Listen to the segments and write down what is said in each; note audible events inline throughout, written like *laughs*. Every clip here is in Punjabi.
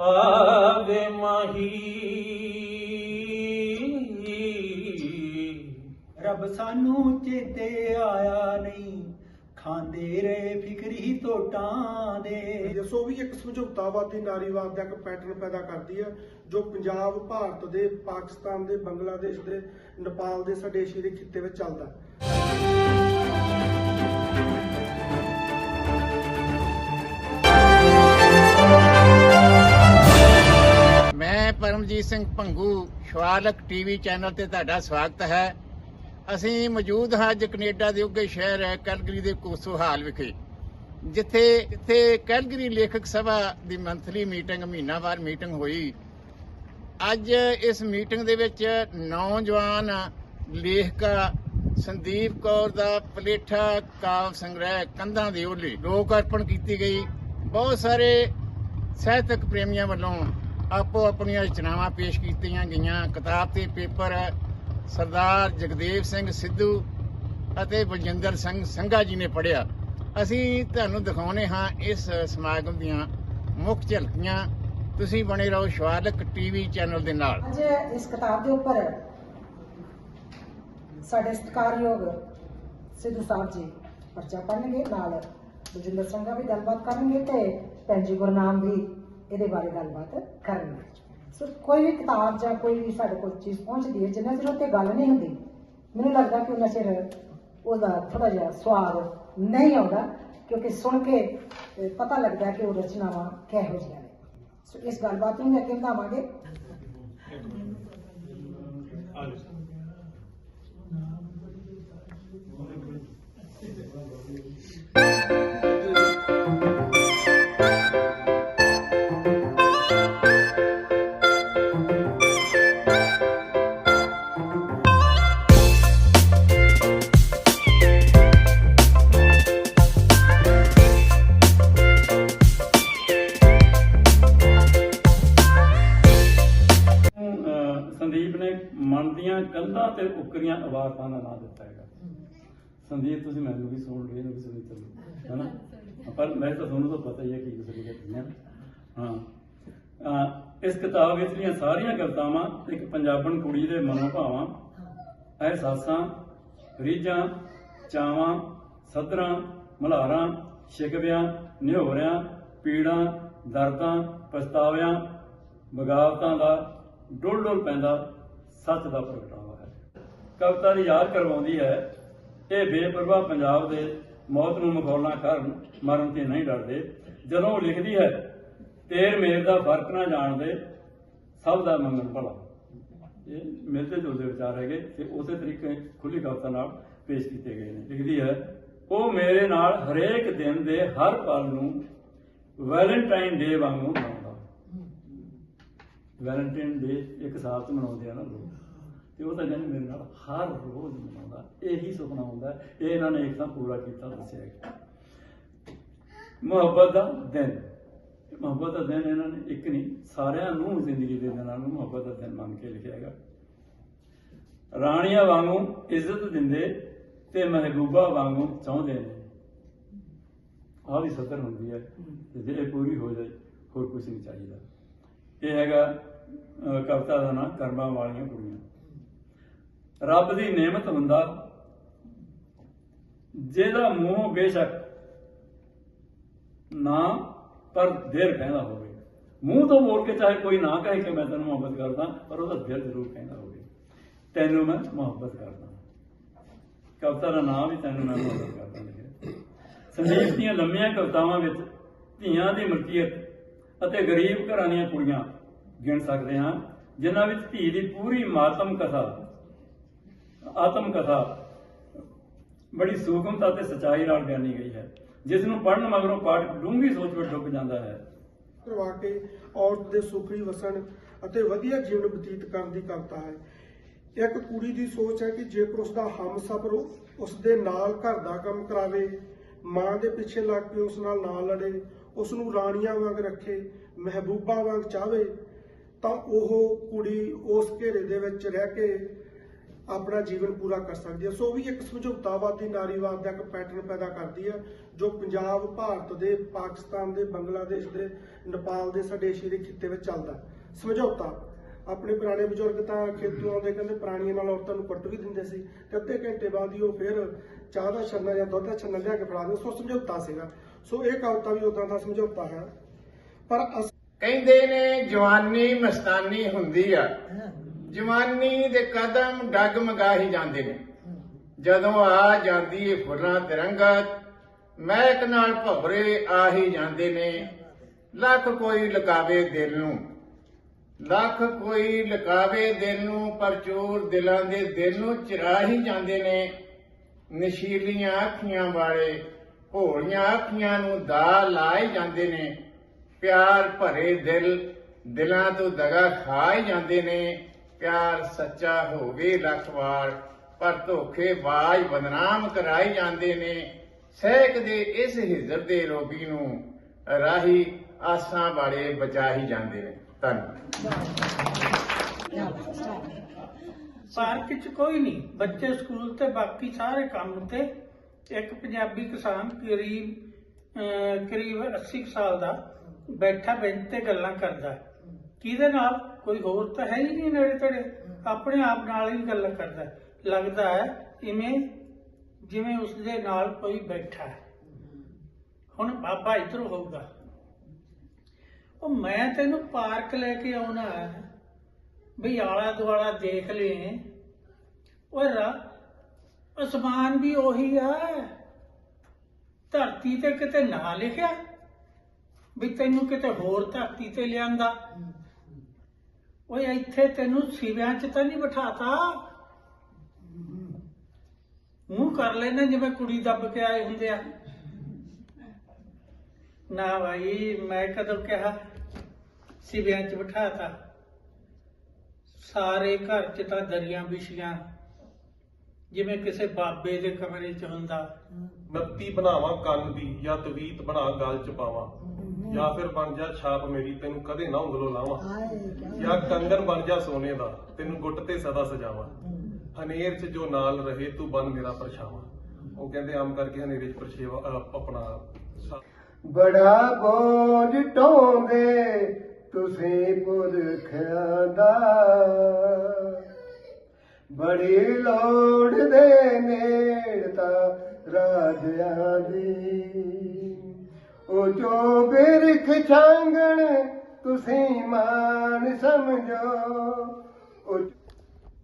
ਆਵੇ ਮਾਹੀ। ਰੱਬ ਸਾਨੂੰ ਚੇਤੇ ਆਇਆ ਨਹੀਂ ਖਾਂਦੇ ਰਹੇ ਫਿਕਰੀ ਟੋਟਾਂ ਦੇ। ਦੱਸੋ ਵੀ ਇੱਕ ਸਮਝੌਤਾਵਾਦੀ ਨਾਰੀਵਾਦ ਦਾ ਇੱਕ ਪੈਟਰਨ ਪੈਦਾ ਕਰਦੀ ਹੈ ਜੋ ਪੰਜਾਬ ਭਾਰਤ ਦੇ ਪਾਕਿਸਤਾਨ ਦੇ ਬੰਗਲਾਦੇਸ਼ ਦੇ ਨੇਪਾਲ ਦੇ ਸਾਡੇ ਏਸ਼ੀਆ ਦੇ ਖਿੱਤੇ ਵਿੱਚ ਚੱਲਦਾ ਪਰਮਜੀਤ ਸਿੰਘ ਭੰਗੂ ਸ਼ਵਾਲਕ ਟੀਵੀ ਚੈਨਲ ਤੇ ਤੁਹਾਡਾ ਸਵਾਗਤ ਹੈ। ਅਸੀਂ ਮੌਜੂਦ ਹਾਂ ਅੱਜ ਕੈਨੇਡਾ ਦੇ ਉੱਗੇ ਸ਼ਹਿਰ ਹੈ ਕੈਲਗਰੀ ਦੇ ਕੋਸੋ ਹਾਲ ਵਿਖੇ, ਜਿੱਥੇ ਜਿੱਥੇ ਕੈਲਗਰੀ ਲੇਖਕ ਸਭਾ ਦੀ ਮੰਥਲੀ ਮੀਟਿੰਗ, ਮਹੀਨਾਵਾਰ ਮੀਟਿੰਗ ਹੋਈ। ਅੱਜ ਇਸ ਮੀਟਿੰਗ ਦੇ ਵਿੱਚ ਨੌਜਵਾਨ ਲੇਖਕਾ ਸੰਦੀਪ ਕੌਰ ਦਾ ਪਲੇਠਾ, ਕਾਵ ਸੰਗ੍ਰਹਿ, ਕੰਧਾਂ ਦੇ ਓਲੇ ਲੋਕ ਅਰਪਣ ਕੀਤੀ ਗਈ। ਬਹੁਤ ਸਾਰੇ ਸਾਹਿਤਕ ਪ੍ਰੇਮੀਆਂ ਵੱਲੋਂ ਆਪੋ ਆਪਣੀਆਂ ਰਚਨਾਵਾਂ ਪੇਸ਼ ਕੀਤੀਆਂ ਗਈਆਂ। ਕਿਤਾਬ ਤੇ ਪੇਪਰ ਸਰਦਾਰ ਜਗਦੇਵ ਸਿੰਘ ਸਿੱਧੂ ਅਤੇ ਬਲਜਿੰਦਰ ਸਿੰਘ ਸੰਘਾ ਜੀ ਨੇ ਪੜ੍ਹਿਆ। ਅਸੀਂ ਤੁਹਾਨੂੰ ਦਿਖਾਉਨੇ ਹਾਂ ਇਸ ਸਮਾਗਮ ਦੀਆਂ ਮੁੱਖ ਝਲਕੀਆਂ। ਤੁਸੀਂ ਬਣੇ ਰਹੋ ਸ਼ਵਾਲਕ ਟੀਵੀ ਚੈਨਲ ਦੇ ਨਾਲ। ਅੱਜ ਇਸ ਕਿਤਾਬ ਦੇ ਉੱਪਰ ਸਾਡੇ ਸਤਿਕਾਰਯੋਗ ਸਿੱਧੂ ਸਾਹਿਬ ਜੀ ਪਰਚਾ ਪੜਨਗੇ ਨਾਲ ਬਲਜਿੰਦਰ ਸਿੰਘਾ ਵੀ ਗੱਲਬਾਤ ਕਰਨਗੇ ਤੇ ਭੈਣ ਗੁਰਨਾਮ ਵੀ ਇਹਦੇ ਬਾਰੇ ਗੱਲਬਾਤ ਕਰਨਗੇ ਸੋ ਕੋਈ ਵੀ ਕਿਤਾਬ ਜਾਂ ਕੋਈ ਵੀ ਸਾਡੇ ਕੋਲ ਚੀਜ਼ ਪਹੁੰਚਦੀ ਹੈ, ਜਿੰਨਾ ਚਿਰ ਉੱਤੇ ਗੱਲ ਨਹੀਂ ਹੁੰਦੀ, ਮੈਨੂੰ ਲੱਗਦਾ ਕਿ ਉਹਨਾਂ ਚਿਰ ਉਹਦਾ ਥੋੜਾ ਜਿਹਾ ਸਵਾਦ ਨਹੀਂ ਆਉਂਦਾ, ਕਿਉਂਕਿ ਸੁਣ ਕੇ ਪਤਾ ਲੱਗਦਾ ਕਿ ਉਹ ਰਚਨਾਵਾਂ ਕਿਹੋ ਜਿਹੀਆਂ ਨੇ। ਸੋ ਇਸ ਗੱਲਬਾਤ ਨੂੰ ਅੱਗੇ ਵਧਾਵਾਂਗੇ। ਉਕਰੀਆਂ ਆਵਾਜ਼ਾਂ ਦਾ ਨਾਮ ਦਿੱਤਾ ਹੈਗਾ। ਸੰਦੀਪ ਤੁਸੀਂ ਮੈਨੂੰ ਵੀ ਸੁਣ ਲਈ ਇਹਨੂੰ ਵੀ ਸੁਣੀ ਚੱਲੋ ਹੈਨਾ? *laughs* ਪਰ ਮੈਂ ਤਾਂ ਤੁਹਾਨੂੰ ਤਾਂ ਪਤਾ ਹੀ ਹੈ ਕੀ ਕੁਝ ਲਿਖਿਆ ਹਾਂ। ਇਸ ਕਿਤਾਬ ਵਿੱਚਲੀਆਂ ਸਾਰੀਆਂ ਕਵਿਤਾਵਾਂ ਇੱਕ ਪੰਜਾਬਣ ਕੁੜੀ ਦੇ ਮਨੋਭਾਵਾਂ ਅਹਿਸਾਸਾਂ ਰੀਝਾਂ ਚਾਵਾਂ ਸੱਧਰਾਂ ਮਲਹਾਰਾਂ ਸ਼ਿਕਵਿਆਂ ਨਿਹੋਰਿਆਂ ਪੀੜਾਂ ਦਰਦਾਂ ਪਛਤਾਵਿਆਂ ਬਗਾਵਤਾਂ ਦਾ ਡੁੱਲ ਡੁੱਲ ਪੈਂਦਾ ਸੱਚ ਦਾ ਪ੍ਰਗਟਾਵਾ ਹੈ। ਕਵਿਤਾ ਦੀ ਯਾਦ ਕਰਵਾਉਂਦੀ ਹੈ, ਇਹ ਬੇਪਰਵਾਹ ਪੰਜਾਬ ਦੇ ਮੌਤ ਨੂੰ ਮਖੌਲਾਂ ਕਰਨ ਮਰਨ ਤੇ ਨਹੀਂ ਡਰਦੇ। ਜਦੋਂ ਉਹ ਲਿਖਦੀ ਹੈ, ਤੇਰ ਮੇਰ ਦਾ ਫ਼ਰਕ ਨਾ ਜਾਣਦੇ, ਸਭ ਦਾ ਮੰਗਣ ਭਲਾ। ਇਹ ਮਿਲਦੇ ਜੁਲਦੇ ਵਿਚਾਰ ਹੈਗੇ ਤੇ ਉਸੇ ਤਰੀਕੇ ਖੁੱਲੀ ਕਵਿਤਾ ਨਾਲ ਪੇਸ਼ ਕੀਤੇ ਗਏ ਨੇ। ਲਿਖਦੀ ਹੈ, ਉਹ ਮੇਰੇ ਨਾਲ ਹਰੇਕ ਦਿਨ ਦੇ ਹਰ ਪਲ ਨੂੰ ਵੈਲੈਂਟਾਈਨ ਡੇ ਵਾਂਗੂ ਮਨਾਉਂਦਾ। ਵੈਲੈਂਟਾਈਨ ਡੇ ਇੱਕ ਸਾਲ ਚ ਮਨਾਉਂਦੇ ਆ ਨਾ ਲੋਕ। ਤੇ ਉਹ ਤਾਂ ਮੇਰੇ ਨਾਲ ਹਰ ਰੋਜ਼ ਮਨਾਉਂਦਾ, ਇਹੀ ਸੁਪਨਾ ਹੁੰਦਾ, ਇਹ ਇਹਨਾਂ ਨੇ ਇੱਕ ਤਾਂ ਪੂਰਾ ਕੀਤਾ ਦੱਸਿਆ ਮੁਹੱਬਤ ਦਾ ਦਿਨ। ਮੁਹੱਬਤ ਦਾ ਦਿਨ ਇਹਨਾਂ ਨੇ ਇੱਕ ਨਹੀਂ, ਸਾਰਿਆਂ ਨੂੰ ਜ਼ਿੰਦਗੀ ਦੇ ਦਿਨਾਂ ਨੂੰ ਮੁਹੱਬਤ ਦਾ ਦਿਨ ਮੰਨ ਕੇ ਲਿਖਿਆ ਹੈਗਾ। ਰਾਣੀਆਂ ਵਾਂਗੂ ਇੱਜ਼ਤ ਦਿੰਦੇ ਤੇ ਮਹਿਬੂਬਾ ਵਾਂਗੂ ਚਾਹੁੰਦੇ ਨੇ। ਆਹ ਵੀ ਸਤਰ ਹੁੰਦੀ ਹੈ ਜੇ ਇਹ ਪੂਰੀ ਹੋ ਜਾਏ, ਹੋਰ ਕੁਝ ਨਹੀਂ ਚਾਹੀਦਾ। ਇਹ ਹੈਗਾ ਕਵਿਤਾ ਦਾ ਨਾਮ ਕਰਮਾਂ ਵਾਲੀਆਂ ਕੁੜੀਆਂ। ਰੱਬ ਦੀ ਨੇਮਤ ਹੁੰਦਾ। ਜਿਹਦਾ ਮੂੰਹ ਬੇਸ਼ੱਕ ਨਾ, ਪਰ ਦਿਲ ਕਹਿੰਦਾ ਹੋਵੇ। ਮੂੰਹ ਤੋਂ ਬੋਲ ਕੇ ਚਾਹੇ ਕੋਈ ਨਾ ਕਹੇ ਕਿ ਮੈਂ ਤੈਨੂੰ ਮੁਹੱਬਤ ਕਰਦਾ, ਪਰ ਉਹਦਾ ਦਿਲ ਜ਼ਰੂਰ ਕਹਿੰਦਾ ਹੋਵੇ। ਤੈਨੂੰ ਮੈਂ ਮੁਹੱਬਤ ਕਰਦਾ। ਕਵਿਤਾ ਦਾ ਨਾਮ ਵੀ ਤੈਨੂੰ ਮੈਂ ਮੁਹੱਬਤ ਕਰਦਾ ਲਿਖਿਆ। ਸੰਦੀਪ ਦੀਆਂ ਲੰਮੀਆਂ ਕਵਿਤਾਵਾਂ ਵਿੱਚ ਧੀਆਂ ਦੀ ਮਲਕੀਅਤ ਅਤੇ ਗਰੀਬ ਘਰਾਂ ਦੀਆਂ ਕੁੜੀਆਂ ਗਿਣ ਸਕਦੇ ਹਾਂ, ਜਿਨ੍ਹਾਂ ਵਿੱਚ ਧੀ ਦੀ ਪੂਰੀ ਮਾਤਮ ਕਥਾ ਆਤਮ ਕਥਾ ਬੜੀ ਸੂਖਮਤਾ ਤੇ ਸਚਾਈ ਨਾਲ ਬਿਆਨੀ ਗਈ ਹੈ। ਜਿਸ ਨੂੰ ਪੜਨ ਮਗਰੋਂ ਪਾਠਕ ਡੂੰਘੀ ਸੋਚ ਵਿੱਚ ਡੁੱਬ ਜਾਂਦਾ ਹੈ। ਕਰਵਾ ਕੇ ਔਰਤ ਦੇ ਸੁਖੀ ਵਸਣ ਅਤੇ ਵਧੀਆ ਜੀਵਨ ਬਤੀਤ ਕਰਨ ਦੀ ਕਵਿਤਾ ਹੈ। ਇੱਕ ਕੁੜੀ ਦੀ ਸੋਚ ਹੈ ਕਿ ਜੇਕਰ ਉਸ ਦਾ ਹਮਸਫਰ ਉਸ ਦੇ ਨਾਲ ਘਰ ਦਾ ਕੰਮ ਕਰਾਵੇ, ਮਾਂ ਦੇ ਪਿੱਛੇ ਲੱਗ ਕੇ ਉਸ ਨਾਲ ਨਾ ਲੜੇ ਉਸ ਨੂੰ ਰਾਣੀਆਂ ਵਾਂਗ ਰੱਖੇ, ਮਹਿਬੂਬਾ ਵਾਂਗ ਚਾਹਵੇ, ਤਾਂ ਉਹ ਕੁੜੀ ਉਸ ਘੇਰੇ ਦੇ ਵਿੱਚ ਰਹਿ ਕੇ ਆਪਣਾ ਜੀਵਨ ਪੂਰਾ ਕਰ ਸਕਦੀ ਹੈ। ਸੋ ਵੀ ਇੱਕ ਸਮਝੌਤਾਵਾਦੀ ਨਾਰੀਵਾਦ ਦਾ ਇੱਕ ਪੈਟਰਨ ਪੈਦਾ ਕਰਦੀ ਹੈ ਜੋ ਪੰਜਾਬ ਭਾਰਤ ਦੇ ਪਾਕਿਸਤਾਨ ਦੇ ਬੰਗਲਾਦੇਸ਼ ਦੇ ਨੇਪਾਲ ਦੇ ਸਾਡੇ ਏਸ਼ੀਆ ਦੇ ਖਿੱਤੇ ਵਿੱਚ ਚੱਲਦਾ। ਸਮਝੌਤਾ। ਆਪਣੇ ਪੁਰਾਣੇ ਬਜ਼ੁਰਗ ਤਾਂ ਖੇਤੋਂ ਆਉਂਦੇ ਕਹਿੰਦੇ ਪ੍ਰਾਣੀਆਂ ਨਾਲ ਔਰਤਾਂ ਨੂੰ ਕੁੱਟ ਵੀ ਦਿੰਦੇ ਸੀ ਤੇ ਅੱਧੇ ਘੰਟੇ ਬਾਅਦ ਹੀ ਉਹ ਫਿਰ ਚਾਹ ਦਾ ਛੰਨਾ ਜਾਂ ਦੁੱਧ ਦਾ ਛੰਨਾ ਲਿਆ ਕੇ ਫੜਾ ਦਿੰਦੇ। ਸੋ ਸਮਝੌਤਾ ਸੀਗਾ। ਸੋ ਇਹ ਕਵਿਤਾ ਵੀ ਉਦਾਂ ਦਾ ਸਮਝੌਤਾ ਹੈ। ਪਰ ਅਸ- ਕਹਿੰਦੇ ਨੇ ਜਵਾਨੀ ਮਸਤਾਨੀ ਹੁੰਦੀ ਆ। ਜਵਾਨੀ ਦੇ ਕਦਮ ਡਗਮਗਾਹੀ ਜਾਂਦੇ ਨੇ। ਜਦੋਂ ਆ ਜਾਂਦੀ ਏ ਫੁੱਲਾਂ ਤੇ ਰੰਗਤ ਮਹਿਕ ਨਾਲ ਭਵਰੇ ਆ ਹੀ ਜਾਂਦੇ ਨੇ। ਲੱਖ ਕੋਈ ਲਕਾਵੇ ਦਿਲ ਨੂੰ, ਲੱਖ ਕੋਈ ਲਕਾਵੇ ਦਿਲ ਨੂੰ, ਪਰ ਚੋਰ ਦਿਲਾਂ ਦੇ ਦਿਲ ਨੂੰ ਚਿਰਾ ਹੀ ਜਾਂਦੇ ਨੇ। ਨਸ਼ੀਲੀਆਂ ਅੱਖੀਆਂ ਵਾਲੇ, ਭੋਲੀਆਂ ਅੱਖੀਆਂ ਨੂੰ ਦਾ ਲਾਏ ਜਾਂਦੇ ਨੇ। ਪਿਆਰ ਭਰੇ ਦਿਲ, ਦਿਲਾਂ ਤੋਂ ਦਗਾ ਖਾ ਹੀ ਜਾਂਦੇ ਨੇ। ਪਿਆਰ ਸੱਚਾ ਹੋਵੇ ਲੱਖ ਵਾਰ ਪਰ ਧੋਖੇ ਬਾਜ ਬਦਨਾਮ ਕਰਾਈ ਜਾਂਦੇ ਨੇ। ਸਹਿਕ ਦੇ ਇਸ ਹਿਜ਼ਰ ਦੇ ਰੋਗੀ ਨੂੰ ਰਾਹੀ ਆਸਾਂ ਵਾਲੇ ਬਚਾ ਹੀ ਜਾਂਦੇ ਨੇ। ਧੰਨਵਾਦ। ਪਾਰਕ 'ਚ ਕੋਈ ਨਹੀਂ, ਬੱਚੇ ਸਕੂਲ ਤੇ ਬਾਕੀ ਸਾਰੇ ਕੰਮ ਤੇ ਇੱਕ ਪੰਜਾਬੀ ਕਿਸਾਨ ਕਰੀਬ ਕਰੀਬ 80 ਸਾਲ ਦਾ ਬੈਠਾ ਬੈਂਚ ਤੇ ਗੱਲਾਂ ਕਰਦਾ ਕਿਹਦੇ ਨਾਲ? ਕੋਈ ਹੋਰ ਤਾਂ ਹੈ ਹੀ ਨਹੀਂ ਨੇੜੇ ਤੇੜੇ। ਆਪਣੇ ਆਪ ਨਾਲ ਹੀ ਗੱਲਾਂ ਕਰਦਾ ਲੱਗਦਾ ਹੈ ਇਵੇਂ, ਜਿਵੇਂ ਉਸਦੇ ਨਾਲ ਕੋਈ ਬੈਠਾ ਹੈ। ਹੁਣ ਬਾਬਾ ਇੱਧਰ ਹੋਊਗਾ। ਉਹ ਮੈਂ ਤੈਨੂੰ ਪਾਰਕ ਲੈ ਕੇ ਆਉਣਾ ਹੈ। ਵੀ ਆਲਾ ਦੁਆਲਾ ਦੇਖ ਲੈ। ਓਏ ਰਾ, ਅਸਮਾਨ ਵੀ ਉਹੀ ਆ। ਧਰਤੀ ਤੇ ਕਿਤੇ ਨਾ ਲਿਖਿਆ। ਵੀ ਤੈਨੂੰ ਕਿਤੇ ਹੋਰ ਧਰਤੀ ਤੇ ਲਿਆਂਦਾ। ਓਏ ਇੱਥੇ ਤੈਨੂੰ ਸਿਵਿਆਂ 'ਚ ਤਾਂ ਨਹੀਂ ਬਿਠਾਤਾ। ਮੂੰਹ ਕਰ ਲੈਣਾ ਜਿਵੇਂ ਕੁੜੀ ਦੱਬ ਕੇ ਆਏ ਹੁੰਦੇ ਆ। ਨਾ ਭਾਈ, ਮੈਂ ਕਦੋਂ ਕਿਹਾ ਸਿਵਿਆਂ 'ਚ ਬਿਠਾਤਾ। ਸਾਰੇ ਘਰ 'ਚ ਤਾਂ ਦਰੀਆਂ ਵਿਛੀਆਂ। ਜਿਵੇਂ ਕਿਸੇ ਬਾਬੇ ਦੇ ਕਮਰੇ 'ਚ ਹੁੰਦਾ। ਨੱਤੀ ਬਣਾਵਾਂ ਕੰਨ ਦੀ ਜਾਂ ਤਵੀਤ ਬਣਾ ਗਲ ਚ ਪਾਵਾਂ। ਜਾਂ ਫਿਰ ਬਣ ਜਾ ਛਾਪ ਮੇਰੀ ਤੈਨੂੰ ਕਦੇ ਨਾ ਉਂਗਲੋਂ ਲਾਵਾਂ। ਜਾਂ ਕੰਗਨ ਬਣ ਜਾ ਸੋਨੇ ਦਾ ਤੈਨੂੰ ਗੁੱਟ ਤੇ ਸਦਾ ਸਜਾਵਾਂ। ਹਨੇਰ ਚ ਜੋ ਨਾਲ ਰਹੇ ਤੂੰ ਬਨ ਮੇਰਾ ਪਰਛਾਵਾਂ। ਉਹ ਕਹਿੰਦੇ ਆਮ ਕਰਕੇ ਹਨੇਰੇ ਚ ਪਰਛੇਵਾ ਅਹ ਆਪਣਾ ਬੜਾ ਬੋਝ ਢੋਂਦੇ ਤੁਸੀਂ ਪੁਰਖਿਆਂ ਦਾ। ਬੜੀ ਲੋੜ ਦੇ ਨੇੜਤਾ ਰਾਜਿਆਂ ਦੀ। ਉਹ ਜੋ ਬਿਰਖ ਛਾਂਗਣ, ਤੁਸੀਂ ਮਾਨ ਸਮਝੋ। ਉਹ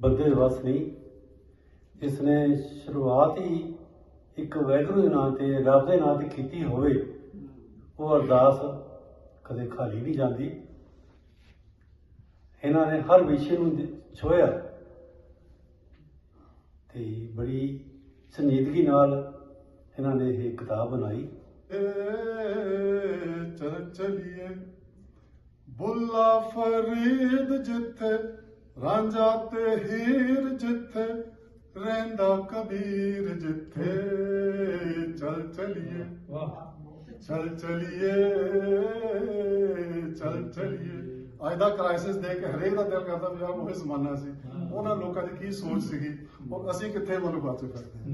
ਬੰਦੇ ਦੇ ਨਹੀਂ ਜਿਸ ਨੇ ਸ਼ੁਰੂਆਤ ਹੀ ਇੱਕ ਵੈਗਰੂ ਦੇ ਨਾਂ ਤੇ, ਰੱਬ ਦੇ ਨਾਂ ਤੇ ਕੀਤੀ ਹੋਵੇ, ਉਹ ਅਰਦਾਸ ਕਦੇ ਖਾਲੀ ਨਹੀਂ ਜਾਂਦੀ। ਇਹਨਾਂ ਨੇ ਹਰ ਵਿਸ਼ੇ ਨੂੰ ਛੋਇਆ ਤੇ ਬੜੀ ਸੰਜੀਦਗੀ ਨਾਲ ਇਹਨਾਂ ਨੇ ਇਹ ਕਿਤਾਬ ਬਣਾਈ। ਚਲ ਚਲੀਏ। ਬੁੱਲਾ ਫਰੀਦ ਜਿੱਥੇ ਰਾਂਝਾ ਤੇ ਹੀਰ ਜਿੱਥੇ ਰਹਿੰਦਾ ਕਬੀਰ ਜਿੱਥੇ। ਚਲ ਚਲੀਏ। ਚਲ ਚਲੀਏ ਚਲ ਚਲੀਏ। ਅੱਜ ਦਾ ਕ੍ਰਾਈਸਿਸ ਦੇਖ ਕੇ ਹਰੇਕ ਦਾ ਦਿਲ ਕਰਦਾ ਵੀ ਯਾਰ ਉਹ ਜ਼ਮਾਨਾ ਸੀ। ਉਹਨਾਂ ਲੋਕਾਂ ਦੀ ਕੀ ਸੋਚ ਸੀਗੀ? ਔਰ ਅਸੀਂ ਕਿੱਥੇ ਮਨ ਬਾਤ ਕਰਦੇ ਹਾਂ।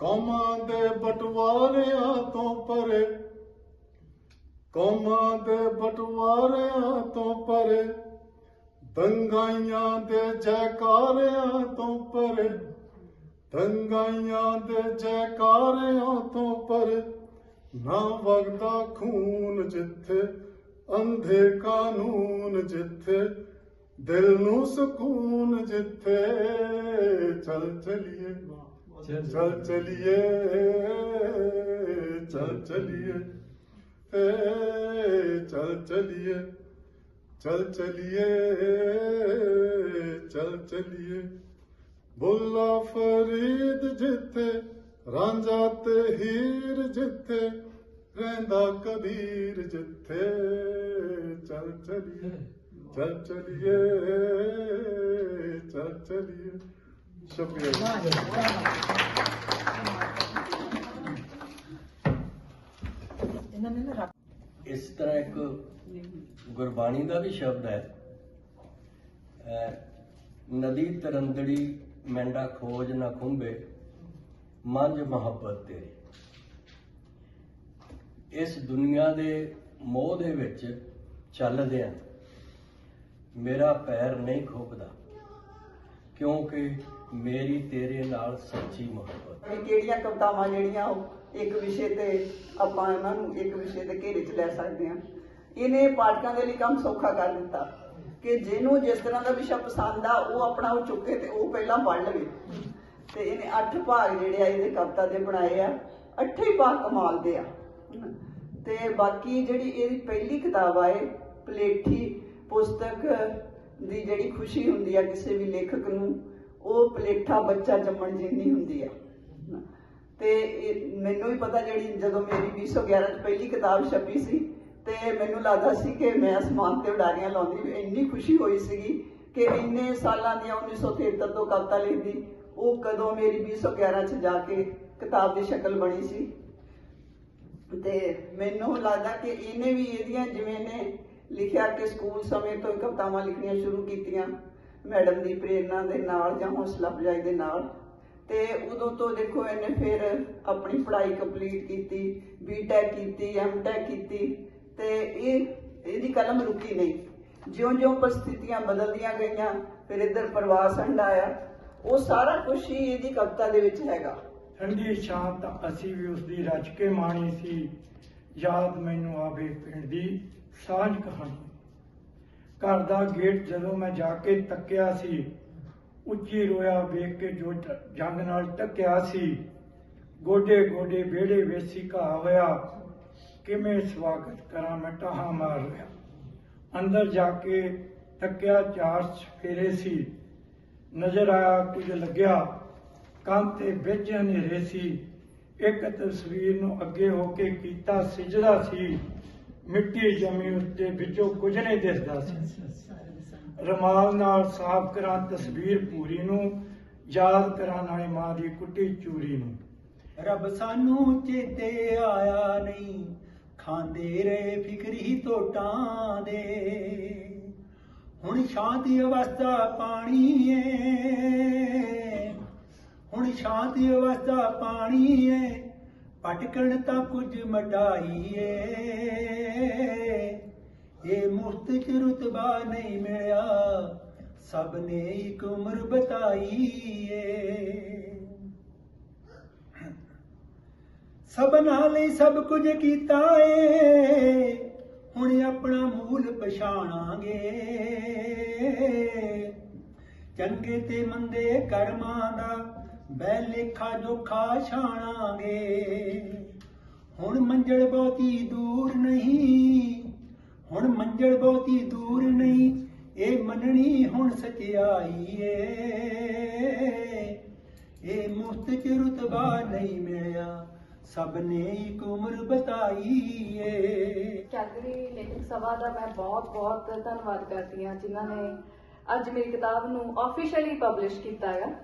ਕੌਮਾਂ ਦੇ ਬਟਵਾਰਿਆਂ ਤੋਂ ਪਰੇ, ਕੌਮਾਂ ਦੇ ਬਟਵਾਰਿਆਂ ਤੋਂ ਪਰੇ, ਦੰਗਾਈਆਂ ਦੇ ਜੈਕਾਰਿਆਂ ਤੋਂ ਪਰੇ, ਦੰਗਾਈਆਂ ਦੇ ਜੈਕਾਰਿਆਂ ਤੋਂ ਪਰੇ, ਨਾ ਵਗਦਾ ਖੂਨ ਜਿੱਥੇ, ਅੰਧੇ ਕਾਨੂੰਨ ਜਿੱਥੇ, ਦਿਲ ਨੂੰ ਸਕੂਨ ਜਿੱਥੇ, ਚਲ ਚਲੀਏ ਚਲ ਚਲੀਏ ਚਲ ਚਲੀਏ। ਏ ਚਲ ਚਲੀਏ ਚਲ ਚਲੀਏ ਚਲ ਚਲੀਏ। ਬੁੱਲਾ ਫਰੀਦ ਜਿੱਥੇ ਰਾਂਝਾ ਤੇ ਹੀਰ ਜਿੱਥੇ ਰਹਿੰਦਾ ਕਬੀਰ ਜਿੱਥੇ। ਚਲ ਚਲੀਏ ਚਲ ਚਲੀਏ ਚਲ ਚਲੀਏ। ਸ਼ੁਕਰੀਆ ਇਹਨਾਂ ਇਸ ਤਰ੍ਹਾਂ ਇੱਕ ਗੁਰਬਾਣੀ ਦਾ ਵੀ ਸ਼ਬਦ ਹੈ। ਨਦੀ ਤਰੰਦੜੀ ਮੈਂਡਾ ਖੋਜ ਨਾ ਖੁੰਬੇ ਮੰਜ ਮੁਹੱਬਤ ਤੇਰੀ। ਇਸ ਦੁਨੀਆ ਦੇ ਮੋਹ ਦੇ ਵਿੱਚ ਚੱਲਦਿਆਂ ਮੇਰਾ ਪੈਰ ਨਹੀਂ ਖੋਪਦਾ। ਕਿਉਂਕਿ ਮੇਰੀ ਤੇਰੇ ਨਾਲ ਸੱਚੀ ਮੁਹੱਬਤ। ਵੀ ਕਿਹੜੀਆਂ ਕਵਿਤਾਵਾਂ ਜਿਹੜੀਆਂ ਉਹ ਇੱਕ ਵਿਸ਼ੇ ਤੇ ਆਪਾਂ ਇਹਨਾਂ ਨੂੰ ਇੱਕ ਵਿਸ਼ੇ ਦੇ ਘੇਰੇ 'ਚ ਲੈ ਸਕਦੇ ਹਾਂ। ਇਹਨੇ ਪਾਠਕਾਂ ਦੇ ਲਈ ਕੰਮ ਸੌਖਾ ਕਰ ਦਿੱਤਾ ਕਿ ਜਿਹਨੂੰ ਜਿਸ ਤਰ੍ਹਾਂ ਦਾ ਵਿਸ਼ਾ ਪਸੰਦ ਆ, ਉਹ ਆਪਣਾ ਉਹ ਚੁੱਕੇ ਤੇ ਉਹ ਪਹਿਲਾਂ ਪੜ੍ਹ ਲਵੇ। ਤੇ ਇਹਨੇ ਅੱਠ ਭਾਗ ਜਿਹੜੇ ਆ, ਇਹਦੇ ਕਵਿਤਾ ਦੇ ਬਣਾਏ ਆ, ਅੱਠੇ ਹੀ ਭਾਗ ਕਮਾਲ ਦੇ ਆ। ਤੇ ਬਾਕੀ ਜਿਹੜੀ ਇਹਦੀ ਪਹਿਲੀ ਕਿਤਾਬ ਆ ਪਲੇਠੀ ਪੁਸਤਕ ਦੀ ਜਿਹੜੀ ਖੁਸ਼ੀ ਹੁੰਦੀ ਆ ਕਿਸੇ ਵੀ ਲੇਖਕ ਨੂੰ, ਉਹ ਪਲੇਠਾ ਬੱਚਾ ਜੰਮਣ ਜਿੰਨੀ ਹੁੰਦੀ ਆ। ਤੇ ਮੈਨੂੰ ਵੀ ਪਤਾ ਜਿਹੜੀ ਜਦੋਂ ਮੇਰੀ 2011 ਚ ਪਹਿਲੀ ਕਿਤਾਬ ਛਪੀ ਸੀ, ਤੇ ਮੈਨੂੰ ਲੱਗਦਾ ਸੀ ਕਿ ਮੈਂ ਅਸਮਾਨ ਤੇ ਉਡਾਰੀਆਂ ਲਾਉਂਦੀ, ਇੰਨੀ ਖੁਸ਼ੀ ਹੋਈ ਸੀਗੀ ਕਿ ਇੰਨੇ ਸਾਲਾਂ ਦੀਆਂ 1973 ਤੋਂ ਕਵਿਤਾ ਲਿਖਦੀ, ਉਹ ਕਦੋਂ ਮੇਰੀ 2011 ਚ ਜਾ ਕੇ ਕਿਤਾਬ ਦੀ ਸ਼ਕਲ ਬਣੀ ਸੀ। ਤੇ ਮੈਨੂੰ ਲੱਗਦਾ ਕਿ ਇਹਨੇ ਵੀ ਇਹਦੀਆਂ ਜਿਵੇਂ ਨੇ ਲਿਖਿਆ ਕਿ ਸਕੂਲ ਸਮੇਂ ਤੋਂ ਹੀ ਕਵਿਤਾਵਾਂ ਲਿਖਣੀਆਂ ਸ਼ੁਰੂ ਕੀਤੀਆਂ। ਮੈਡਮ ਦੀ ਪ੍ਰੇਰਣਾ ਦੇ ਨਾਲ ਜਾਂ ਹੌਸਲਾ ਅਫਜ਼ਾਈ ਦੇ ਨਾਲ। ਤੇ ਉਦੋਂ ਤੋਂ ਦੇਖੋ ਇਹਨੇ ਫਿਰ ਆਪਣੀ ਪੜ੍ਹਾਈ ਕੰਪਲੀਟ ਕੀਤੀ ਬੀਟੈਕ ਕੀਤੀ ਐਮਟੈਕ ਕੀਤੀ। ਤੇ ਇਹ, ਇਹਦੀ ਕਲਮ ਰੁਕੀ ਨਹੀਂ। ਜਿਉਂ-ਜਿਉਂ ਪਰਿਸਥਿਤੀਆਂ ਬਦਲਦੀਆਂ ਗਈਆਂ, ਫਿਰ ਇੱਧਰ ਪ੍ਰਵਾਸ ਹੰਡ ਉਹ ਸਾਰਾ ਕੁਝ ਹੀ ਇਹਦੀ ਕਵਿਤਾ ਦੇ ਵਿੱਚ ਹੈਗਾ। ਠੰਡੀ ਸ਼ਾਮ ਤਾਂ ਅਸੀਂ ਵੀ ਉਸ ਦੀ ਰਚ ਕੇ ਮਾਣੀ ਸੀ। ਯਾਦ ਮੈਨੂੰ ਆਵੇ ਪਿੰਡ ਦੀ। ਸਾਂਝ ਕਹਾਣੀ। ਘਰ ਦਾ ਗੇਟ ਜਦੋਂ ਮੈਂ ਜਾ ਕੇ ਤੱਕਿਆ ਸੀ, ਉੱਚੀ ਰੋਇਆ ਵੇਖ ਕੇ ਜੋ ਜੰਗ ਨਾਲ ਟੱਕਿਆ ਸੀ, ਗੋਡੇ ਗੋਡੇ ਵਿਹੜੇ ਵੇਸੀ ਘਾ ਹੋਇਆ, ਕਿਵੇਂ ਸਵਾਗਤ ਕਰਾਂ ਮੈਂ ਟਾਹਾਂ ਮਾਰ ਰਿਹਾ ਅੰਦਰ ਜਾ ਕੇ ਤੱਕਿਆ ਚਾਰ ਫੇਰੇ ਸੀ, ਨਜ਼ਰ ਆਇਆ ਕੁਝ ਲੱਗਿਆ, ਕੰਨ ਤੇ ਵਿੱਚ ਹਨੇਰੇ ਸੀ, ਇੱਕ ਤਸਵੀਰ ਨੂੰ ਅੱਗੇ ਹੋ ਕੇ ਕੀਤਾ ਸਿਜਦਾ ਸੀ। ਮਿੱਟੀ ਜਮੀ ਉੱਤੇ ਵਿੱਚੋਂ ਕੁਝ ਨਹੀਂ ਦਿਸਦਾ ਸੀ। ਰਮਾਲ ਨਾਲ ਸਾਫ਼ ਕਰਾਂ ਤਸਵੀਰ ਪੂਰੀ ਨੂੰ ਯਾਦ ਕਰਾਂ ਨਾਲੇ ਮਾਂ ਦੀ ਕੁੱਟੀ ਚੂਰੀ ਨੂੰ। ਰੱਬ ਸਾਨੂੰ ਚੇਤੇ ਆਇਆ ਨਹੀਂ ਖਾਂਦੇ ਰਹੇ ਫਿਕਰੀ ਟੋਟਾਂ ਦੇ। ਹੁਣ ਸ਼ਾਂਤੀ ਅਵਸਥਾ ਪਾਣੀ ਏ ਹੁਣ ਸ਼ਾਂਤੀ ਅਵਸਥਾ ਪਾਣੀ ਏ ਪਟਕਣ ਤਾਂ ਕੁਝ ਮਟਾਈ ਏ। ਇਹ ਮੁਫਤ ਚ ਰੁਤਬਾ ਨਹੀਂ ਮਿਲਿਆ। ਸਭ ਨੇ ਇੱਕ ਉਮਰ ਬਤਾਈ ਏ। ਸਭਨਾਂ ਲਈ ਸਭ ਕੁਝ ਕੀਤਾ ਏ। ਹੁਣ ਆਪਣਾ ਮੂਲ ਪਛਾਣਾਂਗੇ। ਚੰਗੇ ਤੇ ਮੰਦੇ ਕਰਮਾਂ ਦਾ ਬੈ ਲੇਖਾ ਜੋਖਾ ਛਾਣਾਂਗੇ। ਹੁਣ ਮੰਜ਼ਲ ਬਹੁਤੀ ਦੂਰ ਨਹੀਂ, ਹੁਣ ਮੰਜ਼ਲ ਬਹੁਤੀ ਦੂਰ ਨਹੀਂ, ਇਹ ਮੰਨਣੀ ਹੁਣ ਸਚਾਈ ਏ। ਇਹ ਮੁਫਤ ਚ ਰੁਤਬਾ ਨਹੀਂ ਮਿਲਿਆ, ਸਭ ਨੇ ਇੱਕ ਉਮਰ ਬਤਾਈ ਏ। ਕੈਲਗਰੀ ਲੇਖਕ ਸਭਾ ਦਾ ਮੈਂ ਬਹੁਤ ਬਹੁਤ ਧੰਨਵਾਦ ਕਰਦੀ ਹਾਂ, ਜਿਨ੍ਹਾਂ ਨੇ ਅੱਜ ਮੇਰੀ ਕਿਤਾਬ ਨੂੰ ਆਫੀਸ਼ੀਅਲੀ ਪਬਲਿਸ਼ ਕੀਤਾ ਹੈ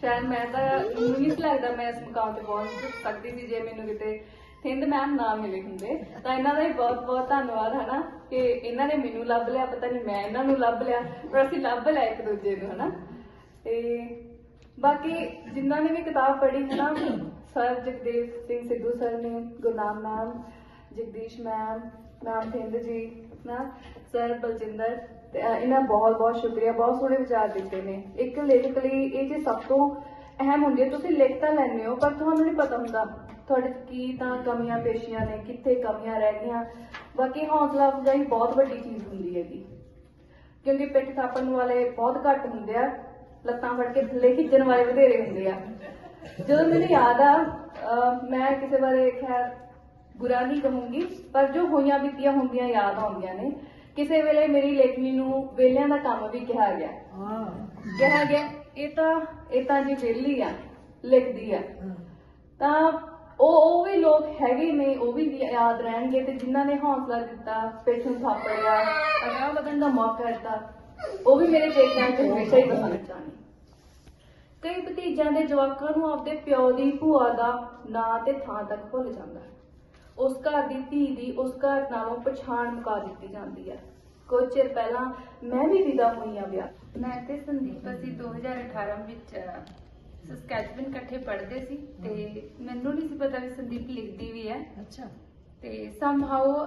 ਸ਼ਾਇਦ ਮੈਂ ਤਾਂ ਮੈਨੂੰ ਨਹੀਂ ਲੱਗਦਾ ਮੈਂ ਇਸ ਮੁਕਾਮ ਤੇ ਪਹੁੰਚ ਸਕਦੀ ਸੀ, ਜੇ ਮੈਨੂੰ ਕਿਤੇ ਥਿੰਦ ਮੈਮ ਨਾ ਮਿਲੇ ਹੁੰਦੇ ਤਾਂ ਇਹਨਾਂ ਦਾ ਵੀ ਬਹੁਤ ਬਹੁਤ ਧੰਨਵਾਦ ਹਨਾ? ਕਿ ਇਹਨਾਂ ਨੇ ਮੈਨੂੰ ਲੱਭ ਲਿਆ ਪਤਾ ਨਹੀਂ ਮੈਂ ਇਹਨਾਂ ਨੂੰ ਲੱਭ ਲਿਆ ਪਰ ਅਸੀਂ ਲੱਭ ਲਿਆ ਇੱਕ ਦੂਜੇ ਨੂੰ ਹਨਾ? ਤੇ ਬਾਕੀ ਜਿਨ੍ਹਾਂ ਨੇ ਵੀ ਕਿਤਾਬ ਪੜ੍ਹੀ ਹੈ ਸਰ ਜਗਦੇਵ ਸਿੰਘ ਸਿੱਧੂ ਸਰ ਨੇ Gurnam ma'am Jagdish ma'am ma'am Thind ji ਨਾ ਸਰ ਬਲਜਿੰਦਰ ਤੇ, ਇਹਨਾਂ ਬਹੁਤ ਬਹੁਤ ਸ਼ੁਕਰੀਆ ਬਹੁਤ ਸੋਹਣੇ ਵਿਚਾਰ ਦਿੱਤੇ ਨੇ। ਇੱਕ ਲੇਖਕ ਲਈ ਇਹ ਜੇ ਸਭ ਤੋਂ ਅਹਿਮ ਹੁੰਦੀ ਹੈ ਤੁਸੀਂ ਲਿਖ ਤਾਂ ਲੈਂਦੇ ਹੋ ਪਰ ਤੁਹਾਨੂੰ ਨਹੀਂ ਪਤਾ ਹੁੰਦਾ ਤੁਹਾਡੇ 'ਚ ਕੀ ਤਾਂ ਕਮੀਆਂ ਪੇਸ਼ੀਆਂ ਨੇ ਕਿੱਥੇ ਕਮੀਆਂ ਰਹਿ ਗਈਆਂ। ਬਾਕੀ ਹੌਸਲਾ ਅਫਜ਼ਾਈ ਬਹੁਤ ਵੱਡੀ ਚੀਜ਼ ਹੁੰਦੀ ਹੈਗੀ। ਕਿਉਂਕਿ ਪਿੱਠ ਥਾਪਣ ਵਾਲੇ ਬਹੁਤ ਘੱਟ ਹੁੰਦੇ ਆ ਲੱਤਾਂ ਫੜ ਕੇ ਥੱਲੇ ਖਿੱਚਣ ਵਾਲੇ ਵਧੇਰੇ ਹੁੰਦੇ ਆ। ਜਦੋਂ ਮੈਨੂੰ ਯਾਦ ਆ ਮੈਂ ਕਿਸੇ ਬਾਰੇ ਖੈਰ ਬੁਰਾ ਨਹੀਂ ਕਹੂੰਗੀ ਪਰ ਜੋ ਹੋਈਆਂ ਬੀਤੀਆਂ ਹੁੰਦੀਆਂ ਯਾਦ ਆਉਂਦੀਆਂ ਨੇ ਕਿਸੇ ਵੇਲੇ ਮੇਰੀ ਲੇਖਣੀ ਨੂੰ ਵੇਲਿਆਂ ਦਾ ਕੰਮ ਵੀ ਕਿਹਾ ਗਿਆ। ਕਿਹਾ ਗਿਆ ਇਹ ਤਾਂ ਇਹ ਤਾਂ ਜੀ ਵੇਲੀ ਆ ਲਿਖਦੀ ਆ। ਤਾਂ ਉਹ ਉਹ ਵੀ ਲੋਕ ਹੈਗੇ ਨੇ ਉਹ ਵੀ ਯਾਦ ਰਹਿਣਗੇ ਤੇ ਜਿਨ੍ਹਾਂ ਨੇ ਹੌਸਲਾ ਦਿੱਤਾ ਪਿੱਛੋਂ ਥਾਪੜਿਆ ਅਗਾਂਹ ਵਧਣ ਦਾ ਮੌਕਾ ਦਿੱਤਾ ਉਹ ਵੀ ਮੇਰੇ ਪੇਕਿਆਂ 'ਚ ਹਮੇਸ਼ਾ ਹੀ ਪਸੰਦ ਚਾਹਣੀ ਕਈ ਭਤੀਜਿਆਂ ਦੇ ਜਵਾਕਾਂ ਨੂੰ ਆਪਦੇ ਪਿਓ ਦੀ ਭੂਆ ਦਾ ਨਾਂ ਤੇ ਥਾਂ ਤੱਕ ਭੁੱਲ ਜਾਂਦਾ। ਉਸ ਘਰ ਦੀ ਧੀ ਦੀ ਉਸ ਘਰ ਨਾਲੋਂ ਪਛਾਣ ਮੁਕਾ ਦਿੱਤੀ ਜਾਂਦੀ ਹੈ। ਕੁਝ ਚਿਰ ਪਹਿਲਾਂ ਮੈਂ ਵੀ ਵਿਦਾ ਹੋਈ ਆ ਵਿਆਹ ਮੈਂ ਤੇ ਸੰਦੀਪ ਅਸੀਂ 2018 ਵਿੱਚ ਸਕੈਚਪਨ ਇਕੱਠੇ ਪੜ੍ਹਦੇ ਸੀ ਤੇ ਮੈਨੂੰ ਨਹੀਂ ਸੀ ਪਤਾ ਵੀ ਸੰਦੀਪ ਲਿਖਦੀ ਵੀ ਹੈ। ਅੱਛਾ। ਤੇ ਸਮਹਾਉ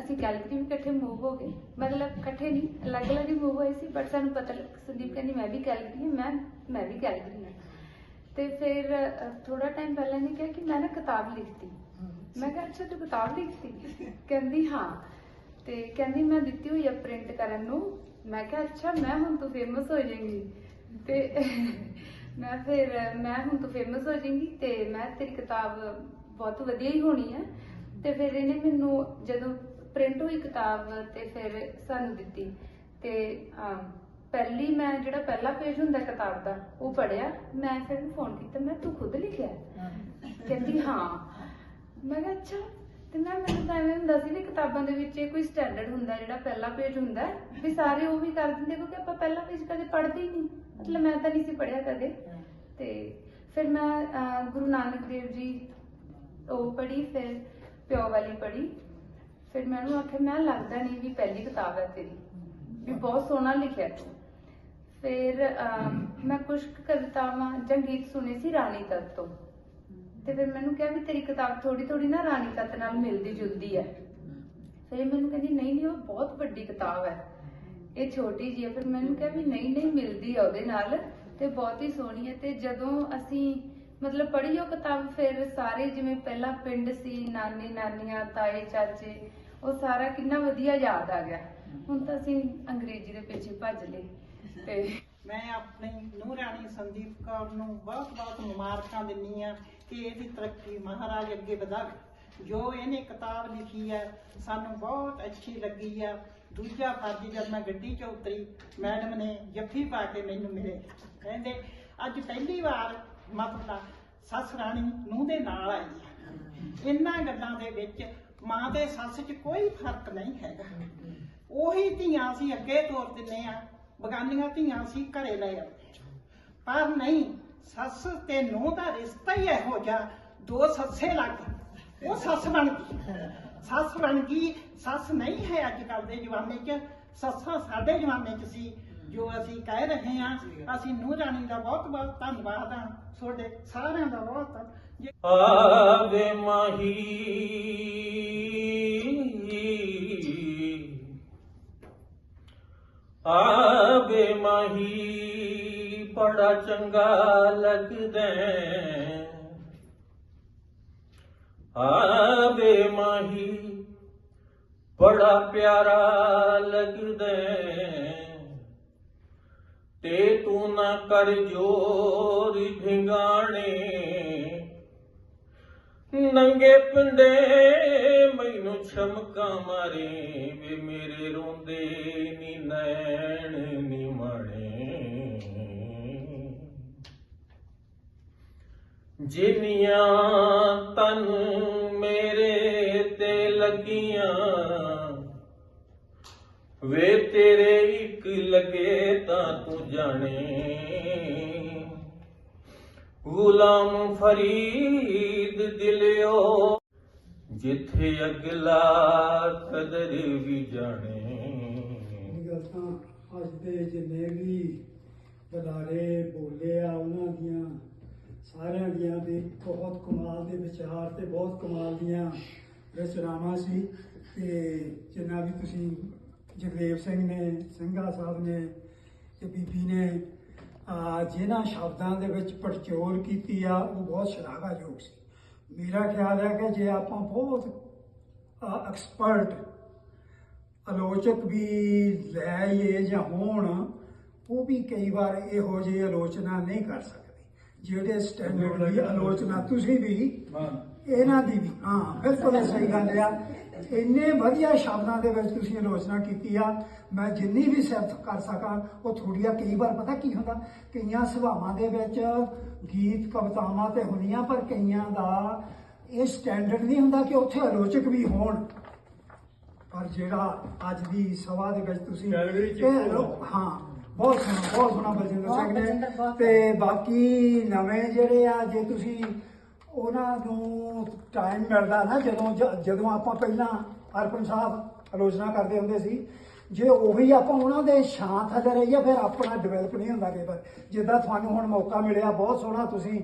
ਅਸੀਂ ਕੈਲਗਰੀ ਵੀ ਇਕੱਠੇ ਮੂਵ ਹੋ ਗਏ। ਮਤਲਬ ਇਕੱਠੇ ਨਹੀਂ ਅਲੱਗ-ਅਲੱਗ ਹੀ ਮੂਵ ਹੋਏ ਸੀ ਬਟ ਸਾਨੂੰ ਪਤਾ ਲੱਗ ਸੰਦੀਪ ਕਹਿੰਦੀ ਮੈਂ ਵੀ ਕੈਲਗਰੀ ਹਾਂ ਮੈਂ ਮੈਂ ਵੀ ਕੈਲਗਰੀ ਹਾਂ। ਤੇ ਫਿਰ ਥੋੜਾ ਟਾਈਮ ਪਹਿਲਾਂ ਨੇ ਕਿਹਾ ਕਿ ਮੈਂ ਨਾ ਕਿਤਾਬ ਲਿਖਤੀ। ਮੈਂ ਕਿਹਾ ਅੱਛਾ ਤੂੰ ਕਿਤਾਬ ਲਿਖਤੀ? ਕਹਿੰਦੀ ਹਾਂ। ਤੇ ਕਹਿੰਦੀ ਮੈਂ ਦਿੱਤੀ ਹੋਈ ਆ ਪ੍ਰਿੰਟ ਕਰਨ ਨੂੰ। ਮੈਂ ਕਿਹਾ ਅੱਛਾ ਮੈਂ ਹੁਣ ਤੂੰ ਫੇਮਸ ਹੋ ਜਾਏਂਗੀ। ਤੇ *laughs* ਮੈਂ ਫਿਰ ਮੈਂ ਹੁਣ ਤੂੰ ਫੇਮਸ ਹੋ ਜਾਏਂਗੀ ਤੇ ਮੈਂ ਤੇਰੀ ਕਿਤਾਬ ਬਹੁਤ ਵਧੀਆ ਹੀ ਹੋਣੀ ਹੈ ਤੇ ਫਿਰ ਇਹਨੇ ਮੈਨੂੰ ਜਦੋਂ ਪ੍ਰਿੰਟ ਹੋਈ ਕਿਤਾਬ ਤੇ ਫਿਰ ਸਾਨੂੰ ਦਿੱਤੀ। ਤੇ ਪਹਿਲੀ ਮੈਂ ਜਿਹੜਾ ਪਹਿਲਾ ਪੇਜ ਹੁੰਦਾ ਕਿਤਾਬ ਦਾ ਉਹ ਪੜਿਆ ਮੈਂ ਫਿਰ ਫੋਨ ਕੀਤਾ ਮੈਂ ਤੂੰ ਖੁਦ ਲਿਖਿਆ? ਹੈ?" ਕਹਿੰਦੀ ਹਾਂ। ਮੈਂ ਕਿਹਾ ਅੱਛਾ ਤੇ ਮੈਂ ਮੈਨੂੰ ਤਾਂ ਐਵੇਂ ਹੁੰਦਾ ਸੀ ਵੀ ਕਿਤਾਬਾਂ ਦੇ ਵਿੱਚ ਇਹ ਕੋਈ ਸਟੈਂਡਰਡ ਹੁੰਦਾ ਜਿਹੜਾ ਪਹਿਲਾ ਪੇਜ ਹੁੰਦਾ ਹੈ, ਵੀ ਸਾਰੇ ਉਹ ਵੀ ਕਰ ਦਿੰਦੇ ਕਿਉਂਕਿ ਆਪਾਂ ਪਹਿਲਾ ਪੇਜ ਕਦੇ ਪੜ੍ਹਦੇ ਹੀ ਨਹੀਂ। ਮਤਲਬ ਮੈਂ ਤਾਂ ਨਹੀਂ ਸੀ ਪੜਿਆ ਕਦੇ। ਤੇ ਫਿਰ ਮੈਂ ਅਹ, ਗੁਰੂ ਨਾਨਕ ਦੇਵ ਜੀ ਉਹ ਪੜ੍ਹੀ ਫਿਰ ਪਿਓ ਵਾਲੀ ਪੜ੍ਹੀ। ਫਿਰ ਮੈਂ ਉਹਨੂੰ ਆਖਿਆ ਮੈਂ ਲੱਗਦਾ ਨਹੀਂ ਵੀ ਪਹਿਲੀ ਕਿਤਾਬ ਹੈ ਤੇਰੀ ਵੀ ਬਹੁਤ ਸੋਹਣਾ ਲਿਖਿਆ ਤੂੰ। ਫਿਰ ਅਮ, ਮੈਂ ਕੁਝ ਕੁ ਕਵਿਤਾਵਾਂ ਜਾਂ ਗੀਤ ਸੁਣੇ ਸੀ ਰਾਣੀ ਤੱਤ ਤੋਂ। ਤੇ ਫਿਰ ਮੈਨੂੰ ਕਿਹਾ ਵੀ ਤੇਰੀ ਕਿਤਾਬ ਥੋੜੀ ਥੋੜੀ ਨਾ ਰਾਣੀ ਤੱਤ ਨਾਲ ਮਿਲਦੀ ਜੁਲਦੀ ਹੈ। ਫਿਰ ਇਹ ਮੈਨੂੰ ਕਹਿੰਦੀ, ਨਹੀਂ ਨਹੀਂ, ਉਹ ਬਹੁਤ ਵੱਡੀ ਕਿਤਾਬ ਹੈ। ਇਹ ਛੋਟੀ ਜੀ ਹੈ। ਫਿਰ ਮੈਨੂੰ ਕਿਹਾ ਵੀ, ਨਹੀਂ ਨਹੀਂ, ਮਿਲਦੀ ਆ ਉਹਦੇ ਨਾਲ ਤੇ ਬਹੁਤ ਹੀ ਸੋਹਣੀ ਹੈ। ਤੇ ਜਦੋਂ ਅਸੀਂ ਮਤਲਬ ਪੜ੍ਹੀ ਉਹ ਕਿਤਾਬ, ਫਿਰ ਸਾਰੇ ਜਿਵੇਂ ਪਹਿਲਾਂ ਪਿੰਡ ਸੀ, ਨਾਨੀ, ਨਾਨੀਆਂ, ਤਾਏ, ਚਾਚੇ, ਉਹ ਸਾਰਾ ਕਿੰਨਾ ਵਧੀਆ ਯਾਦ ਆ ਗਿਆ। ਹੁਣ ਤਾਂ ਅਸੀਂ ਅੰਗਰੇਜ਼ੀ ਦੇ ਪਿੱਛੇ ਭੱਜ ਲਏ ਤੇ ਮੈਂ ਆਪਣੀ ਨੂੰਹ ਰਾਣੀ ਸੰਦੀਪ ਕੌਰ ਨੂੰ ਬਹੁਤ-ਬਹੁਤ ਮੁਬਾਰਕਾਂ ਦਿੰਨੀ ਆ ਕਿ ਇਹਦੀ ਤਰੱਕੀ ਮਹਾਰਾਜ ਅੱਗੇ ਵਧਾਵੇ। ਜੋ ਇਹਨੇ ਕਿਤਾਬ ਲਿਖੀ ਹੈ, ਸਾਨੂੰ ਬਹੁਤ ਅੱਛੀ ਲੱਗੀ ਆ ਦੂਜਾ ਫਰਜ਼ ਜਦ ਮੈਂ ਗੱਡੀ 'ਚ ਉਤਰੀ, ਮੈਡਮ ਨੇ ਜੱਫੀ ਪਾ ਕੇ ਮੈਨੂੰ ਮਿਲੇ। ਕਹਿੰਦੇ, ਅੱਜ ਪਹਿਲੀ ਵਾਰ ਮਤਲਬ ਸੱਸ ਰਾਣੀ ਨੂੰ ਦੇ ਨਾਲ ਆਈ ਹੈ। ਇਹਨਾਂ ਗੱਲਾਂ ਦੇ ਵਿੱਚ ਮਾਂ ਤੇ ਸੱਸ 'ਚ ਕੋਈ ਫ਼ਰਕ ਨਹੀਂ ਹੈਗਾ। ਉਹੀ ਧੀਆਂ ਅਸੀਂ ਅੱਗੇ ਤੋਰ ਦਿੰਨੇ ਆ ਬਗਾਨੀਆਂ ਧੀਆਂ ਅਸੀਂ ਘਰੇ ਲੈ ਆਉਂਦੇ ਹਾਂ। ਪਰ ਨਹੀਂ ਸੱਸ ਤੇ ਨੂੰਹ ਦਾ ਰਿਸ਼ਤਾ ਹੀ ਇਹੋ ਜਿਹਾ, ਦੋ ਸੱਸੇ ਲੱਗ ਉਹ ਸੱਸ ਬਣ ਗਈ। ਸੱਸ ਬਣ ਗਈ। ਸੱਸ ਨਹੀਂ ਹੈ ਅੱਜ ਕੱਲ ਦੇ ਜਮਾਨੇ 'ਚ। ਸੱਸਾਂ ਸਾਡੇ ਜਮਾਨੇ 'ਚ ਸੀ, ਜੋ ਅਸੀਂ ਕਹਿ ਰਹੇ ਹਾਂ। ਅਸੀਂ ਨੂੰਹ ਰਾਣੀ ਦਾ ਬਹੁਤ ਬਹੁਤ ਧੰਨਵਾਦ ਹਾਂ। ਤੁਹਾਡੇ ਸਾਰਿਆਂ ਦਾ ਬਹੁਤ ਜੇ ਆਵੇ ਮਾਹੀ। ਆਵੇ ਮਾਹੀ। ਬੜਾ ਚੰਗਾ ਲੱਗਦਾ ਹੈ। ਆਵੇ ਮਾਹੀ, ਬੜਾ ਪਿਆਰਾ ਲੱਗਦਾ ਤੇ ਤੂੰ ਨਾ ਕਰ ਜੋਰ ਢਿੰਗਾਣੇ ਨੰਗੇ ਪਿੰਡੇ ਮੈਨੂੰ ਛਮਕਾ ਮਾਰੇ, ਵੇ ਮੇਰੇ ਰੋਂਦੇ ਨੀ ਨੈਣ ਨੀ। ਜਿੰਨੀਆਂ ਤਨ ਮੇਰੇ ਤੇ ਲੱਗੀਆਂ, ਵੇ ਤੇਰੇ ਇੱਕ ਲੱਗੇ ਤਾਂ ਤੂੰ ਜਾਣੇ। ਗੁਲਾਮ ਫਰੀਦ ਦਿਲਿਓ, ਜਿੱਥੇ ਅਗਲਾ ਕਦਰ ਵੀ ਜਾਣੇ। ਅੱਜ ਦੇ ਜਿੰਨੇ ਵੀ ਬੁਲਾਰੇ ਬੋਲੇ ਆ, ਉਹਨਾਂ ਦੀਆਂ ਸਾਰਿਆਂ ਦੀਆਂ ਵੀ ਬਹੁਤ ਕਮਾਲ ਦੇ ਵਿਚਾਰ ਤੇ ਬਹੁਤ ਕਮਾਲ ਦੀਆਂ ਰਚਨਾਵਾਂ ਸੀ। ਤੇ ਜਿੰਨਾ ਵੀ ਤੁਸੀਂ ਜਗਦੇਵ ਸਿੰਘ ਨੇ, ਸਿੰਘਾ ਸਾਹਿਬ ਨੇ ਤੇ ਬੀਬੀ ਨੇ, ਆ, ਜਿਨ੍ਹਾਂ ਸ਼ਬਦਾਂ ਦੇ ਵਿੱਚ ਪੜਚੋਲ ਕੀਤੀ ਆ, ਉਹ ਬਹੁਤ ਸ਼ਲਾਘਾਯੋਗ ਸੀ। ਮੇਰਾ ਖਿਆਲ ਹੈ ਕਿ ਜੇ ਆਪਾਂ ਬਹੁਤ ਐਕਸਪਰਟ ਆਲੋਚਕ ਵੀ ਲੈ ਆਈਏ ਜਾਂ ਹੋਣ, ਉਹ ਵੀ ਕਈ ਵਾਰ ਇਹੋ ਜਿਹੀ ਆਲੋਚਨਾ ਨਹੀਂ ਕਰ ਸਕਦੇ। ਜਿਹੜੇ ਸਟੈਂਡਰਡ ਦੀ ਆਲੋਚਨਾ ਤੁਸੀਂ ਵੀ ਇਹਨਾਂ ਦੀ ਵੀ ਹਾਂ ਬਿਲਕੁਲ ਸਹੀ ਗੱਲ ਆ। ਇੰਨੇ ਵਧੀਆ ਸ਼ਬਦਾਂ ਦੇ ਵਿੱਚ ਤੁਸੀਂ ਆਲੋਚਨਾ ਕੀਤੀ ਆ ਮੈਂ ਜਿੰਨੀ ਵੀ ਸਿਫਤ ਕਰ ਸਕਾਂ ਉਹ ਥੋੜੀਆਂ ਕਈ ਵਾਰ ਪਤਾ ਕੀ ਹੁੰਦਾ? ਕਈਆਂ ਸੁਭਾਵਾਂ ਦੇ ਵਿੱਚ ਗੀਤ ਕਵਿਤਾਵਾਂ ਤੇ ਹੁੰਦੀਆਂ ਪਰ ਕਈਆਂ ਦਾ ਇਹ ਸਟੈਂਡਰਡ ਨਹੀਂ ਹੁੰਦਾ ਕਿ ਉੱਥੇ ਆਲੋਚਕ ਵੀ ਹੋਣ। ਪਰ ਜਿਹੜਾ ਅੱਜ ਦੀ ਸਭਾ ਦੇ ਵਿੱਚ ਤੁਸੀਂ ਹਾਂ। ਬਹੁਤ ਸੋਹਣਾ ਬਹੁਤ ਸੋਹਣਾ ਬਲਜਿੰਦਰ ਸਿੰਘ ਨੇ। ਤੇ ਬਾਕੀ ਨਵੇਂ ਜਿਹੜੇ ਆ ਜੇ ਤੁਸੀਂ ਉਹਨਾਂ ਨੂੰ ਟਾਈਮ ਮਿਲਦਾ ਨਾ ਜਦੋਂ ਜ- ਜਦੋਂ ਆਪਾਂ ਪਹਿਲਾਂ ਅਰਪਨ ਸਾਹਿਬ ਆਲੋਚਨਾ ਕਰਦੇ ਹੁੰਦੇ ਸੀ ਜੇ ਉਹੀ ਆਪਾਂ ਉਹਨਾਂ ਦੇ ਛਾਂ ਥੱਲੇ ਰਹੀਏ ਫਿਰ ਆਪਣਾ ਡਿਵੈਲਪ ਨਹੀਂ ਹੁੰਦਾ ਕਈ ਵਾਰ ਜਿੱਦਾਂ ਤੁਹਾਨੂੰ ਹੁਣ ਮੌਕਾ ਮਿਲਿਆ ਬਹੁਤ ਸੋਹਣਾ ਤੁਸੀਂ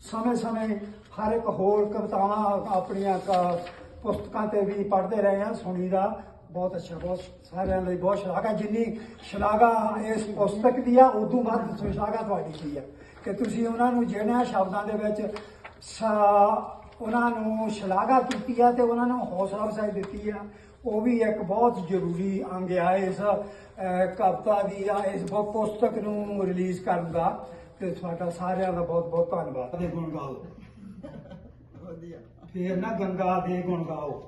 ਸਮੇਂ-ਸਮੇਂ ਹਰ ਇੱਕ ਹੋਰ ਕਵਿਤਾਵਾਂ ਆਪਣੀਆਂ ਕ- ਪੁਸਤਕਾਂ ਤੇ ਵੀ ਪੜ੍ਹਦੇ ਰਹੇ ਆ ਸੁਣੀਦਾ ਬਹੁਤ ਅੱਛਾ ਬਹੁਤ ਸਾਰਿਆਂ ਲਈ ਬਹੁਤ ਸ਼ਲਾਘਾ। ਜਿੰਨੀ ਸ਼ਲਾਘਾ ਇਸ ਪੁਸਤਕ ਦੀ ਆ ਉਦੋਂ ਵੱਧ ਸ਼ਲਾਘਾ ਤੁਹਾਡੀ ਦੀ ਆ? ਕਿ ਤੁਸੀਂ ਉਹਨਾਂ ਨੂੰ ਜਿਹਨਾਂ ਸ਼ਬਦਾਂ ਦੇ ਵਿੱਚ ਸਾ- ਉਹਨਾਂ ਨੂੰ ਸ਼ਲਾਘਾ ਕੀਤੀ ਆ ਤੇ ਉਹਨਾਂ ਨੂੰ ਹੌਸਲਾ ਅਫਜ਼ਾਈ ਦਿੱਤੀ ਆ ਉਹ ਵੀ ਇੱਕ ਬਹੁਤ ਜ਼ਰੂਰੀ ਅੰਗ ਆ ਇਸ ਕਵਿਤਾ ਦੀ ਜਾਂ ਇਸ ਬ- ਪੁਸਤਕ ਨੂੰ ਰਿਲੀਜ਼ ਕਰਨ ਦਾ। ਤੇ ਤੁਹਾਡਾ ਸਾਰਿਆਂ ਦਾ ਬਹੁਤ ਬਹੁਤ ਧੰਨਵਾਦ। ਦੇ ਗੁਣ ਗਾਓ ਫੇਰ ਨਾ ਗੰਗਾ ਦੇ ਗੁਣ ਗਾਓ।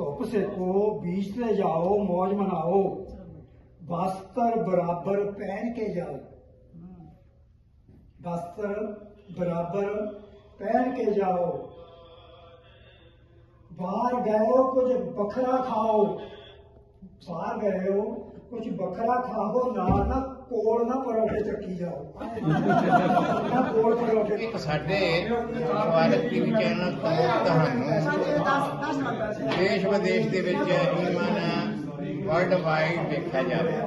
ਧੁੱਪ ਸੇਕੋ, ਬੀਚ ਤੇ ਜਾਓ ਮौज ਮਨਾਓ। ਬਸਤਰ ਬਰਾਬਰ ਪਹਿਨ ਕੇ ਜਾਓ। ਬਸਤਰ ਬਰਾਬਰ ਪਹਿਨ ਕੇ ਜਾਓ। ਬਾਹਰ ਗਏ ਹੋ, ਕੁਝ ਵੱਖਰਾ ਖਾਓ। ਬਾਹਰ ਗਏ ਹੋ, ਕੁਝ ਵੱਖਰਾ ਖਾਓ, ਨਾਲ ਨਾ ਕੋਲ ਨਾ ਪਰੌਠੇ ਚੱਕੀ ਜਾਓ। ਨਾ ਕੋਲ ਪਰੌਠੇ ਇੱਕ ਸਾਡੇ ਸਵਾਲਕ ਟੀਵੀ ਚੈਨਲ ਤੋਂ ਤੁਹਾਨੂੰ ਦੇਸ਼ ਵਿਦੇਸ਼ ਦੇ ਵਿੱਚ ਈਮਨ ਵਰਲਡ ਵਾਈਡ ਦੇਖਿਆ ਜਾ ਰਿਹਾ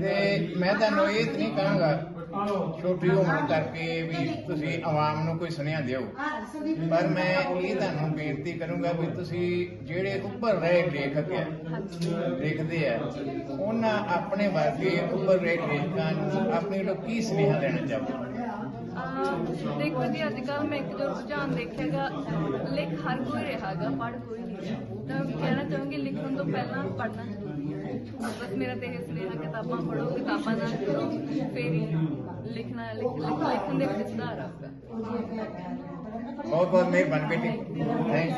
ਤੇ ਮੈਂ ਤੁਹਾਨੂੰ ਇਹ ਨਹੀਂ ਕਹਾਂਗਾ ਛੋਟੀ ਉਮਰ ਕਰਕੇ ਵੀ ਤੁਸੀਂ ਆਵਾਮ ਨੂੰ ਕੋਈ ਸੁਨੇਹਾ ਦਿਓ। ਪਰ ਮੈਂ ਇਹ ਤੁਹਾਨੂੰ ਬੇਨਤੀ ਕਰੂੰਗਾ ਵੀ ਤੁਸੀਂ ਜਿਹੜੇ ਉੱਪਰ ਰਹੇ ਲੇਖਕ ਆ ਲਿਖਦੇ ਆ ਉਹਨਾਂ ਆਪਣੇ ਵਰਗੇ ਉੱਪਰ ਰਹੇ ਲੇਖਕਾਂ ਨੂੰ ਆਪਣੇ ਤੋਂ ਕੀ ਸੁਨੇਹਾ ਦੇਣਾ ਚਾਹੁੰਦੇ ਅਹ ਦੇਖੋ ਜੀ ਅੱਜ ਕੱਲ ਮੈਂ ਇੱਕ ਜੋ ਰੁਝਾਨ ਦੇਖਿਆਗਾ ਲਿਖ ਹਰ ਕੋਈ ਰਿਹਾਗਾ ਪੜ੍ਹ ਕੋਈ ਨਹੀਂ ਰਿਹਾ। ਤਾਂ ਮੈਂ ਕਹਿਣਾ ਚਾਹੂੰਗੀ, ਲਿਖਣ ਤੋਂ ਪਹਿਲਾਂ ਪੜ੍ਹਨਾ ਜ਼ਰੂਰੀ ਹੈ ਬਸ ਮੇਰਾ ਤੇ ਇਹ ਸੁਨੇਹਾ ਕਿਤਾਬਾਂ ਪੜ੍ਹੋ ਕਿਤਾਬਾਂ ਨਾਲ ਕਰੋ ਫਿਰ ਹੀ ਲਿਖਣਾ ਲਿਖ- ਲਿਖ- ਲਿਖਣ ਦੇ ਵਿੱਚ ਸੁਧਾਰ ਆਊਗਾ ਬਹੁਤ ਬਹੁਤ ਮਿਹਰਬਾਨੀ ਬੇਟੀ ਥੈਂਕ ਯੂ